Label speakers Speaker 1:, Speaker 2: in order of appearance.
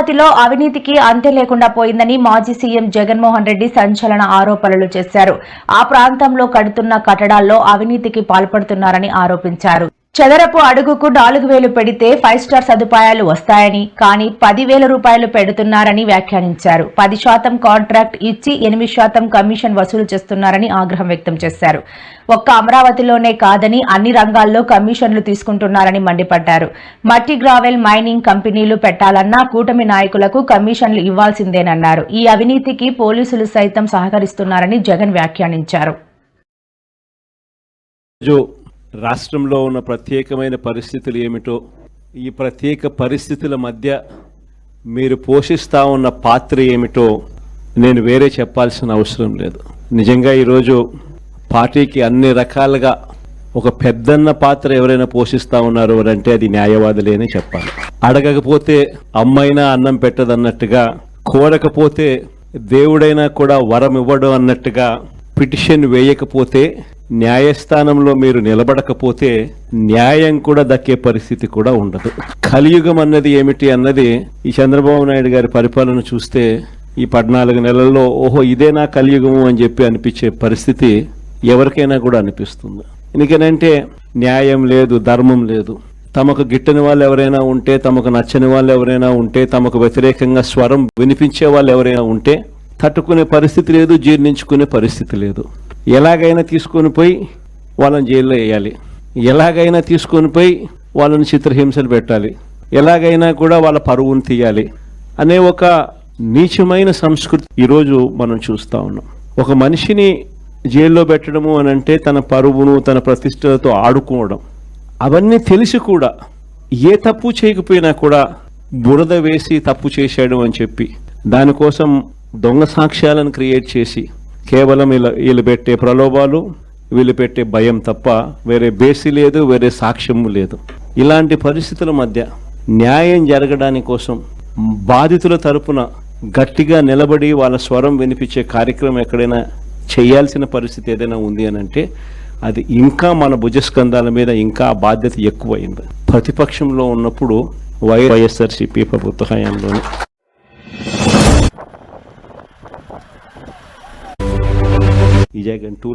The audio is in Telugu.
Speaker 1: అమరావతిలో అవినీతికి అంతే లేకుండా పోయిందని మాజీ సీఎం జగన్మోహన్ రెడ్డి సంచలన ఆరోపణలు చేశారు. ఆ ప్రాంతంలో కడుతున్న కట్టడాల్లో అవినీతికి పాల్పడుతున్నారని ఆరోపించారు. చదరపు అడుగుకు నాలుగు వేలు పెడితే ఫైవ్ స్టార్ సదుపాయాలు వస్తాయని కానీ పదివేల రూపాయలు పెడుతున్నారని వ్యాఖ్యానించారు. పది శాతం కాంట్రాక్ట్ ఇచ్చి ఎనిమిది శాతం కమిషన్ వసూలు చేస్తున్నారని ఆగ్రహం వ్యక్తం చేశారు. ఒక్క అమరావతిలోనే కాదని అన్ని రంగాల్లో కమిషన్లు తీసుకుంటున్నారని మండిపడ్డారు. మట్టి గ్రావెల్ మైనింగ్ కంపెనీలు పెట్టాలన్నా కూటమి నాయకులకు కమిషన్లు ఇవ్వాల్సిందేనన్నారు. ఈ అవినీతికి పోలీసులు సైతం సహకరిస్తున్నారని జగన్ వ్యాఖ్యానించారు.
Speaker 2: రాష్ట్రంలో ఉన్న ప్రత్యేకమైన పరిస్థితులు ఏమిటో ఈ ప్రత్యేక పరిస్థితుల మధ్య మీరు పోషిస్తూ ఉన్న పాత్ర ఏమిటో నేను వేరే చెప్పాల్సిన అవసరం లేదు. నిజంగా ఈరోజు పార్టీకి అన్ని రకాలుగా ఒక పెద్దన్న పాత్ర ఎవరైనా పోషిస్తూ ఉన్నారు అంటే అది న్యాయవాదులేని చెప్పాలి. అడగకపోతే అమ్మైనా అన్నం పెట్టదన్నట్టుగా కోరకపోతే దేవుడైనా కూడా వరం ఇవ్వడం అన్నట్టుగా పిటిషన్ వేయకపోతే న్యాయస్థానంలో మీరు నిలబడకపోతే న్యాయం కూడా దక్కే పరిస్థితి కూడా ఉండదు. కలియుగం అన్నది ఏమిటి అన్నది ఈ చంద్రబాబు నాయుడు గారి పరిపాలన చూస్తే ఈ పద్నాలుగు నెలల్లో ఓహో ఇదేనా కలియుగము అని చెప్పి అనిపించే పరిస్థితి ఎవరికైనా కూడా అనిపిస్తుంది. ఎందుకనంటే న్యాయం లేదు ధర్మం లేదు. తమకు గిట్టని వాళ్ళు ఎవరైనా ఉంటే తమకు నచ్చని వాళ్ళు ఎవరైనా ఉంటే తమకు వ్యతిరేకంగా స్వరం వినిపించే వాళ్ళు ఎవరైనా ఉంటే తట్టుకునే పరిస్థితి లేదు జీర్ణించుకునే పరిస్థితి లేదు. ఎలాగైనా తీసుకొని పోయి వాళ్ళని జైల్లో వేయాలి. ఎలాగైనా తీసుకొని పోయి వాళ్ళని చిత్రహింసలు పెట్టాలి. ఎలాగైనా కూడా వాళ్ళ పరువును తీయాలి అనే ఒక నీచమైన సంస్కృతి ఈరోజు మనం చూస్తా ఉన్నాం. ఒక మనిషిని జైల్లో పెట్టడము అని అంటే తన పరువును తన ప్రతిష్టతో ఆడుకోవడం. అవన్నీ తెలిసి కూడా ఏ తప్పు చేయకపోయినా కూడా బురద వేసి తప్పు చేశాడు అని చెప్పి దానికోసం దొంగ సాక్ష్యాలను క్రియేట్ చేసి కేవలం వీళ్ళ వీళ్ళు పెట్టే ప్రలోభాలు వీళ్ళు పెట్టే భయం తప్ప వేరే బేసి లేదు వేరే సాక్ష్యము లేదు. ఇలాంటి పరిస్థితుల మధ్య న్యాయం జరగడానికి కోసం బాధితుల తరపున గట్టిగా నిలబడి వాళ్ళ స్వరం వినిపించే కార్యక్రమం ఎక్కడైనా చేయాల్సిన పరిస్థితి ఏదైనా ఉంది అని అంటే అది ఇంకా మన భుజస్కంధాల మీద ఇంకా బాధ్యత ఎక్కువైంది. ప్రతిపక్షంలో ఉన్నప్పుడు వై వైఎస్ఆర్సీపీ ప్రభుత్వ హయాంలోనే ఈ జగన్ టూ